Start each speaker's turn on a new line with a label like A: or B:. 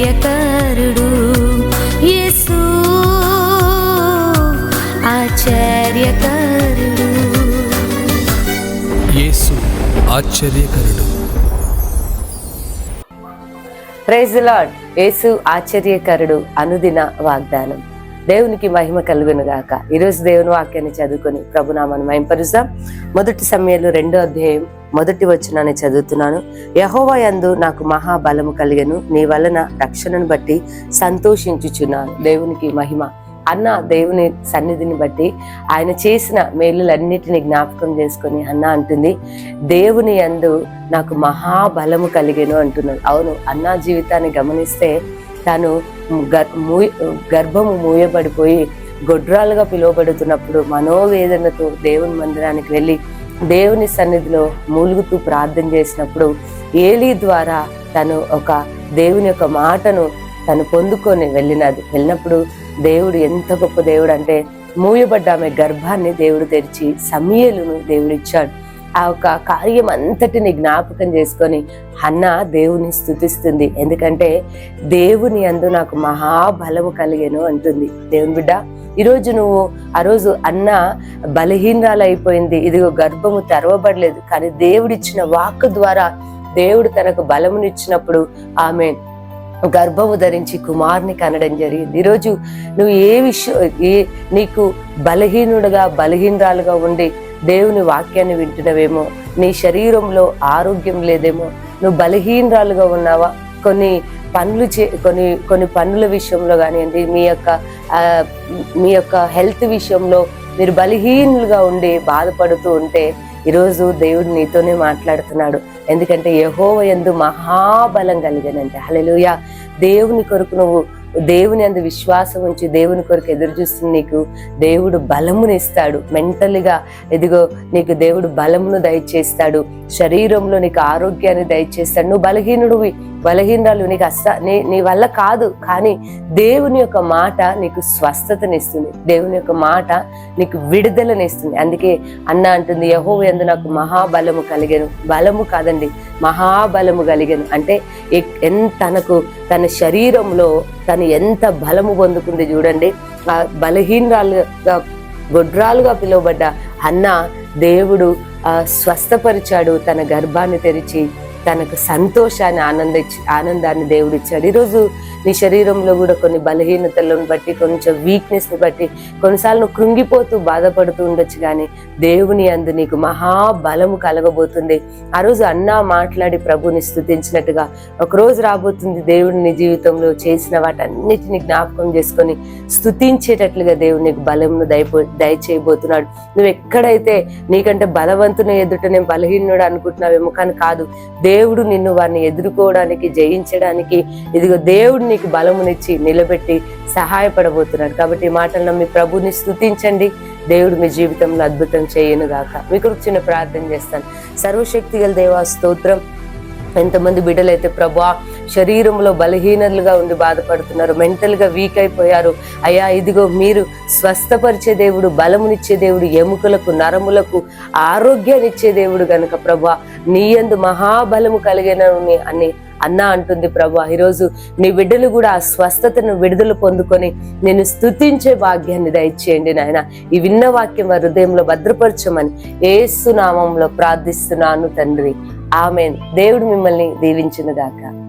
A: ఆశ్చర్యకరుడు యేసు. ఆశ్చర్యకరుడు.
B: యేసు ఆశ్చర్యకరుడు.
C: Praise lord. యేసు ఆశ్చర్యకరుడు అనుదిన వాగ్దానం. దేవునికి మహిమ కలుగును గాక. ఈరోజు దేవుని వాక్యాన్ని చదువుకొని ప్రభునామాన్ని మహింపరుస్తాం. మొదటి సమయంలో రెండో అధ్యాయం మొదటి వచనాన్ని చదువుతున్నాను. యహోవా యందు నాకు మహాబలము కలిగను. నీ వలన రక్షణను బట్టి సంతోషించుచున్నాను. దేవునికి మహిమ. అన్న దేవుని సన్నిధిని బట్టి ఆయన చేసిన మేలులన్నిటిని జ్ఞాపకం చేసుకొని అన్న అంటుంది దేవుని యందు నాకు మహాబలము కలిగేను అంటున్నాడు. అవును అన్న జీవితాన్ని గమనిస్తే తను గర్ గర్భము మూయబడిపోయి గొడ్రాలుగా పిలువబడుతున్నప్పుడు మనోవేదనతో దేవుని మందిరానికి వెళ్ళి దేవుని సన్నిధిలో మూలుగుతూ ప్రార్థన చేసినప్పుడు ఏలీ ద్వారా తను ఒక దేవుని యొక్క మాటను తను పొందుకొని వెళ్ళినది. వెళ్ళినప్పుడు దేవుడు ఎంత గొప్ప దేవుడు అంటే మూయబడ్డ ఆమె గర్భాన్ని దేవుడు తెరిచి సమీయలను దేవుడిచ్చాడు ఆ యొక్క కార్యం అంతటిని జ్ఞాపకం చేసుకొని అన్న దేవుని స్థుతిస్తుంది. ఎందుకంటే దేవుని అందు నాకు మహాబలము కలిగేను అంటుంది. దేవుని బిడ్డ ఈరోజు నువ్వు ఆ రోజు అన్న బలహీనరాలు అయిపోయింది ఇదిగో గర్భము తెరవబడలేదు. కానీ దేవుడిచ్చిన వాక్ ద్వారా దేవుడు తనకు బలమునిచ్చినప్పుడు ఆమె గర్భము ధరించి కుమార్ని కనడం జరిగింది. ఈరోజు నువ్వు ఏ విషయం ఏ నీకు బలహీనుడుగా బలహీనరాలుగా ఉండి దేవుని వాక్యాన్ని వింటున్నవేమో నీ శరీరంలో ఆరోగ్యం లేదేమో నువ్వు బలహీనరాలుగా ఉన్నావా? కొన్ని పనులు చే కొన్ని కొన్ని పనుల విషయంలో కానివ్వండి మీ యొక్క మీ యొక్క హెల్త్ విషయంలో మీరు బలహీనులుగా ఉండి బాధపడుతూ ఉంటే ఈరోజు దేవుడు నీతోనే మాట్లాడుతున్నాడు. ఎందుకంటే యహోవ ఎందు మహాబలం కలిగానంటే హల్లెలూయ. దేవుని కొరకు నువ్వు దేవుని అందు విశ్వాసం ఉంచి దేవుని కొరకు ఎదురు చూస్తున్న నీకు దేవుడు బలమునిస్తాడు మెంటల్గా ఎదిగో నీకు దేవుడు బలమును దయచేస్తాడు. శరీరంలో నీకు ఆరోగ్యాన్ని దయచేస్తాడు. నువ్వు బలహీనుడివి. బలహీనరాలు నీకు అస్స నీ నీ వల్ల కాదు కానీ దేవుని యొక్క మాట నీకు స్వస్థతనిస్తుంది. దేవుని యొక్క మాట నీకు విడుదలనిస్తుంది. అందుకే అన్న అంటుంది యహో ఎందు నాకు మహాబలము కలిగాను. బలము కాదండి మహాబలము కలిగాను. అంటే ఎంత తనకు తన శరీరంలో తను ఎంత బలము పొందుకుంది చూడండి. ఆ బలహీనరాలుగా గొడ్రాలుగా పిలువబడ్డ అన్న దేవుడు ఆ, స్వస్థపరిచాడు తన గర్భాన్ని తెరిచి. తనకు సంతోషాన్ని ఆనంద ఆనందాన్ని దేవుడు ఇచ్చాడు. ఈరోజు నీ శరీరంలో కూడా కొన్ని బలహీనతలను బట్టి కొంచెం వీక్నెస్ని బట్టి కొన్నిసార్లు నువ్వు కృంగిపోతూ బాధపడుతూ ఉండొచ్చు కానీ దేవుని అందు నీకు మహాబలము కలగబోతుంది. ఆ రోజు అన్నా మాట్లాడి ప్రభుని స్థుతించినట్టుగా ఒక రోజు రాబోతుంది దేవుడు నీ జీవితంలో చేసిన వాటన్నిటిని జ్ఞాపకం చేసుకొని స్థుతించేటట్లుగా దేవుడు నీకు బలంను దయపో దయచేయబోతున్నాడు. నువ్వు ఎక్కడైతే నీకంటే బలవంతుని ఎదుట నేను బలహీనుడు అనుకుంటున్నావేమో కానీ కాదు దేవుడు నిన్ను వారిని ఎదుర్కోవడానికి జయించడానికి ఇదిగో దేవుడు నీకు బలమునిచ్చి నిలబెట్టి సహాయపడబోతున్నాడు. కాబట్టి ఈ మాటలు నమ్మి ప్రభుని స్థుతించండి దేవుడు మీ జీవితంలో అద్భుతం చేయను గాక మీకు చిన్న ప్రార్థన చేస్తాను. సర్వశక్తి గల దేవా స్తోత్రం. ఎంతమంది బిడ్డలైతే ప్రభా శరీరంలో బలహీనలుగా ఉండి బాధపడుతున్నారు. మెంటల్గా వీక్ అయిపోయారు. అయ్యా ఇదిగో మీరు స్వస్థపరిచే దేవుడు బలమునిచ్చే దేవుడు ఎముకలకు నరములకు ఆరోగ్యాన్ని ఇచ్చే దేవుడు గనుక ప్రభా. నీయందు మహాబలము కలిగిన అని అన్న అంటుంది ప్రభా. ఈరోజు నీ బిడ్డలు కూడా ఆ స్వస్థతను విడుదల పొందుకొని నేను స్తుతించే భాగ్యాన్ని దయచేయండి నాయన. ఈ విన్న వాక్యం వారి హృదయంలో భద్రపరచమని ఏసునామంలో ప్రార్థిస్తున్నాను తండ్రి. ఆమెన్. దేవుడు మిమ్మల్ని దీవించిన గాక.